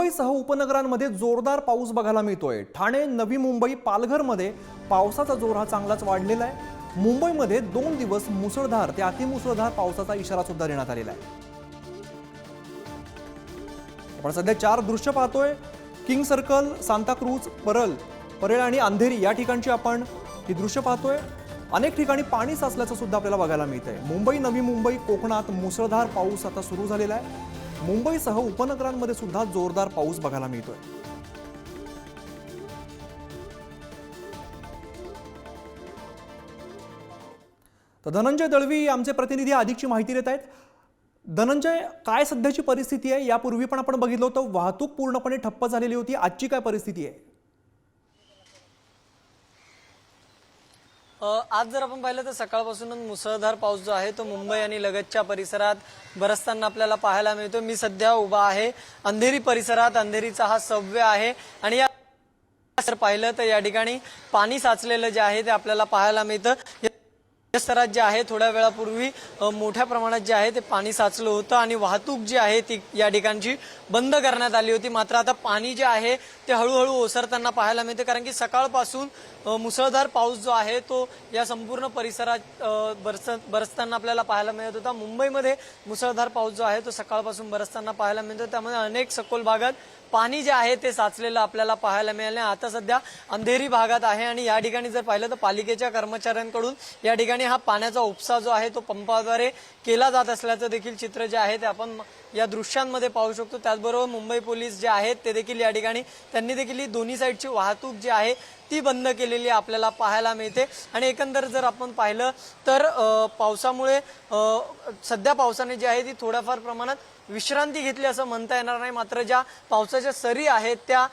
मुंबईसह उपनगरांमध्ये जोरदार पाऊस बघायला मिळतोय. ठाणे नवी मुंबई पालघरमध्ये पावसाचा जोर हा चांगलाच वाढलेला आहे. मुंबईमध्ये दोन दिवस मुसळधार ते अतिमुसळधार पावसाचा इशारा सुद्धा देण्यात आलेला आहे. आपण सध्या चार दृश्य पाहतोय. किंग सर्कल सांताक्रूज परल परेल आणि अंधेरी या ठिकाणची आपण ही दृश्य पाहतोय. अनेक ठिकाणी पाणी साचल्याचं सुद्धा आपल्याला बघायला मिळतंय. मुंबई नवी मुंबई कोकणात मुसळधार पाऊस आता सुरू झालेला आहे. मुंबईसह उपनगरांमध्ये सुद्धा जोरदार पाऊस बघायला मिळतोय. तर धनंजय दळवी आमचे प्रतिनिधी अधिकची माहिती देत आहेत. धनंजय काय सध्याची परिस्थिती आहे? यापूर्वी पण आपण बघितलं होतं वाहतूक पूर्णपणे ठप्प झालेली होती. आजची काय परिस्थिती आहे? आज जर आपण पाहिलं तर सकाळपासूनच मुसळधार पाऊस जो आहे तो मुंबई आणि लगतच्या परिसरात बरसताना आपल्याला पाहायला मिळतो मी सध्या उभा आहे अंधेरी परिसरात. अंधेरीचा हा सव्य आहे. आणि या जर पाहिलं तर या ठिकाणी पाणी साचलेलं जे आहे ते आपल्याला पाहायला मिळतं. स्तरात जे आहे. थोड्या वेळापूर्वी मोठ्या प्रमाणात जे आहे ते पाणी साचलं होतं आणि वाहतूक जी आहे ती या ठिकाणची बंद करण्यात आली होती. मात्र आता पाणी जे आहे ते हळूहळू ओसरताना पाहायला मिळते. कारण की सकाळपासून मुसळधार पाऊस जो आहे तो या संपूर्ण परिसरात बरस बरसताना आपल्याला पाहायला मिळत होता. मुंबईमध्ये मुसळधार पाऊस जो आहे तो सकाळपासून बरसताना पाहायला मिळतो. त्यामुळे अनेक सखोल भागात पाणी जे आहे ते साचलेलं आपल्याला पाहायला मिळाले आता सध्या अंधेरी भागात आहे आणि या ठिकाणी जर पाहिलं तर पालिकेच्या कर्मचाऱ्यांकडून या ठिकाणी हा पाण्याचा उपसा जो आहे तो पंपाद्वारे केला जात असल्याचं देखील चित्र जे आहे ते आपण या दृश्यांमध्ये पाहू शकतो. त्याचबरोबर मुंबई पोलीस जे आहेत ते देखील या ठिकाणी त्यांनी देखील ही दोन्ही साईडची वाहतूक जी आहे ती बंद केलेली आपल्याला पाहायला मिळते. आणि एकंदर जर आपण पाहिलं तर पावसामुळे सध्या पावसाने जी आहे ती थोड्याफार प्रमाणात विश्रांती घेतली असं म्हणता येणार नाही. मात्र ज्या पावसाच्या सरी आहेत त्या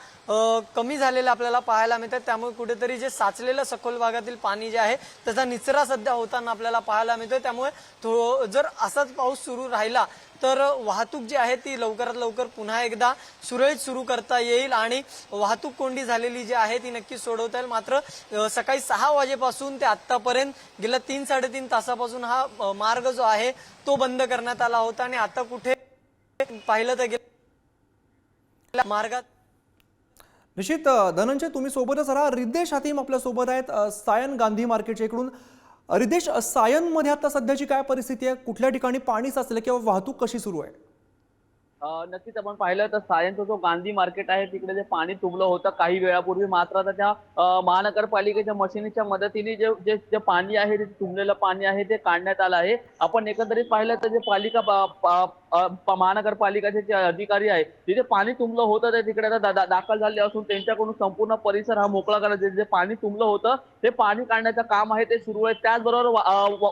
कमी झालेल्या आपल्याला पाहायला मिळतात. त्यामुळे कुठेतरी जे साचलेलं सखोल भागातील पाणी जे आहे त्याचा निचरा सध्या होताना आपल्याला पाहायला मिळतोय. त्यामुळे थो जर असाच पाऊस सुरू राहिला तर वाहतूक जी आहे ती लवकरात लवकर पुन्हा एकदा सुरळीत सुरू करता येईल आणि वाहतूक कोंडी झालेली जी आहे ती नक्की सोडवता येईल. मात्र सकाळी सहा वाजेपासून ते आतापर्यंत गेल्या तीन साडेतीन तासापासून हा मार्ग जो आहे तो बंद करण्यात आला होता आणि आता कुठे पाहिलं तर मार्गात. निश्चित धनंजय तुम्ही सोबतच राहा. रिद्देश हातीम आपल्यासोबत आहेत. सायन गांधी मार्केटच्या इकडून. अ, रिद्देश अ, सायनमध्ये आता सध्याची काय परिस्थिती आहे? कुठल्या ठिकाणी पाणी साचलं किंवा वाहतूक कशी सुरू आहे? नक्कीच आपण पाहिलं तर सायनचा जो गांधी मार्केट आहे तिकडे जे पाणी तुंबलं होतं काही वेळापूर्वी मात्र आता त्या अ, महानगरपालिकेच्या मशिनीच्या मदतीने जे जे जे पाणी आहे ते तुंबलेलं पाणी आहे ते काढण्यात आलं आहे. आपण एकंदरीत पाहिलं तर जे पालिका महानगरपालिकाचे जे अधिकारी आहे तिथे पाणी तुंबलं होतं ते तिकडे आता दाखल झाले असून त्यांच्याकडून संपूर्ण परिसर हा मोकळा करायचा जे पाणी तुंबलं होतं ते पाणी काढण्याचं काम आहे ते सुरू आहे. त्याचबरोबर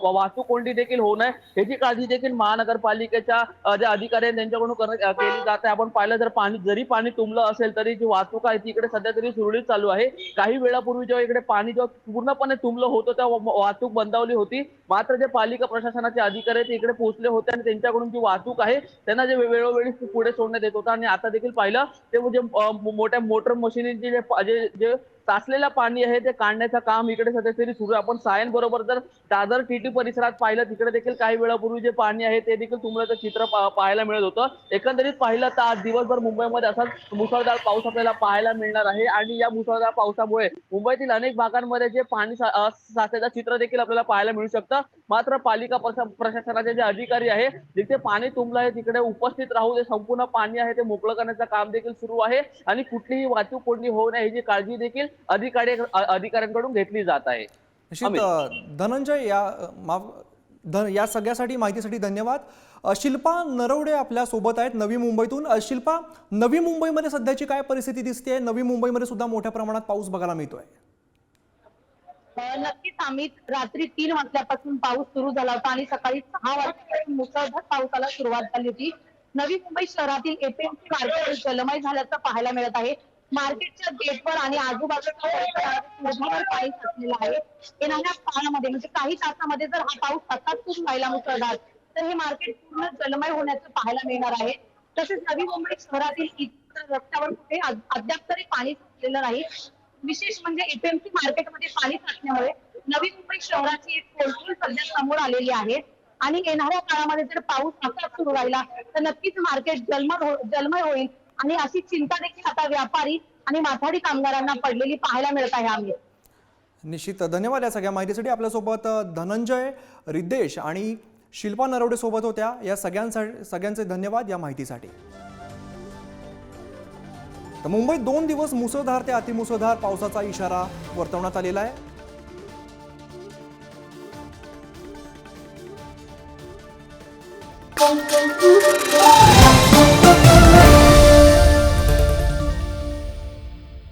वाहतूक कोंडी देखील होऊ नये याची काळजी देखील महानगरपालिकेच्या अ, जे अधिकारी आहेत त्यांच्याकडून केली जात आहे. आपण पाहिलं जर पाणी जरी पाणी तुंबलं असेल तरी जी वाहतूक आहे ती इकडे सध्या तरी सुरळीत चालू आहे. काही वेळापूर्वी जेव्हा इकडे पाणी जेव्हा पूर्णपणे तुंबलं होतं तेव्हा वाहतूक बंदावली होती. मात्र जे पालिका प्रशासनाचे अधिकारी आहेत ते इकडे पोहोचले होते आणि त्यांच्याकडून जी वाहतूक आहे. त्यांना जे वेळोवेळी पुढे सोडण्यात येत होतं. आणि आता देखील पाहिलं ते म्हणजे मोठ्या मोटर मशिनीची जे जे जे साचलेलं पाणी आहे ते काढण्याचं काम इकडे सध्या तरी सुरू आपण सायन बरोबर जर दादर टीटी परिसरात पाहिलं तिकडे देखील काही वेळापूर्वी जे पाणी आहे ते देखील तुंबल्याचं चित्र पा- पाहायला मिळत होतं. एकंदरीत पाहिलं तर आज दिवसभर मुंबईमध्ये असाच मुसळधार पाऊस आपल्याला पाहायला मिळणार आहे. आणि या मुसळधार पावसामुळे मुंबईतील अनेक भागांमध्ये जे पाणी साचल्याचं चित्र देखील आपल्याला पाहायला मिळू शकतं. मात्र पालिका प्रशा- प्रशासनाचे जे अधिकारी आहे जिथे पाणी तुंबलं आहे तिकडे उपस्थित राहून जे संपूर्ण पाणी आहे ते मोकळं करण्याचं काम देखील सुरू आहे. आणि कुठलीही वाहतूक कोंडी होऊ नये ह्याची काळजी देखील अधिकारी अधिकाऱ्यांकडून घेतली जात आहे. धनंजय या माफ धन या सगळ्यासाठी माहितीसाठी धन्यवाद. शिल्पा नरवडे आपल्यासोबत आहेत नवी मुंबईतून. शिल्पा नवी मुंबईमध्ये सध्याची काय परिस्थिती दिसते? नवी मुंबईमध्ये सुद्धा मोठ्या प्रमाणात पाऊस बघायला मिळतोय. नक्कीच आम्ही रात्री तीन वाजल्यापासून पाऊस सुरू झाला होता आणि सकाळी सहा वाजल्यापासून मुसळधार पावसाला सुरुवात झाली होती. नवी मुंबई शहरातील एपीएमसी मार्केट जलमय झाल्याचं पाहायला मिळत आहे. मार्केटच्या गेटवर आणि आजूबाजूला पाणी साचलेलं आहे येणाऱ्या काळामध्ये म्हणजे काही तासामध्ये जर हा पाऊस असाच सुरू व्हायला मुसळधार तर हे मार्केट पूर्ण जलमय होण्याचं पाहायला मिळणार आहे. तसेच नवी मुंबई शहरातील इतर रस्त्यावर कुठे अद्याप तरी पाणी साचलेलं नाही. विशेष म्हणजे एपीएमसी मार्केटमध्ये पाणी साचल्यामुळे नवी मुंबई शहराची एक पोर्टल सध्या समोर आलेली आहे. आणि येणाऱ्या काळामध्ये जर पाऊस असाच सुरू राहिला तर नक्कीच मार्केट जलमय हो-, जलमय होईल. आणि अशी चिंता देखील आता व्यापारी आणि माथाडी कामगारांना पडलेली पाहायला मिळत आहे आम्ही. निश्चित. धन्यवाद या सगळ्या माहितीसाठी. आपल्यासोबत धनंजय रिद्देश आणि शिल्पा नरवडे सोबत होत्या. या सगळ्यांसाठी सगळ्यांचे धन्यवाद या माहितीसाठी. तर मुंबईत दोन दिवस मुसळधार ते अतिमुसळधार पावसाचा इशारा वर्तवण्यात आलेला आहे.